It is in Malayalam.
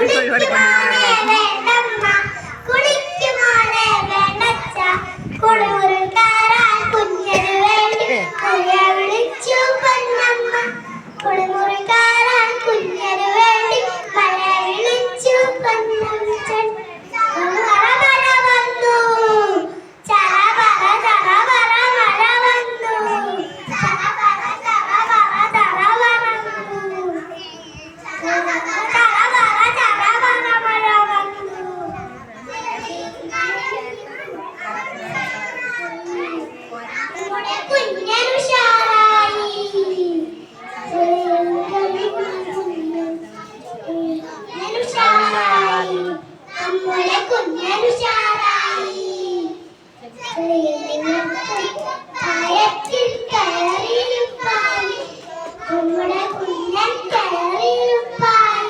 ¡Última! കുഞ്ഞനുഷാറായി. പായത്തിൽ കയറിയിരുപ്പായി. നമ്മുടെ കുഞ്ഞൻ കയറിയിരുപ്പായി.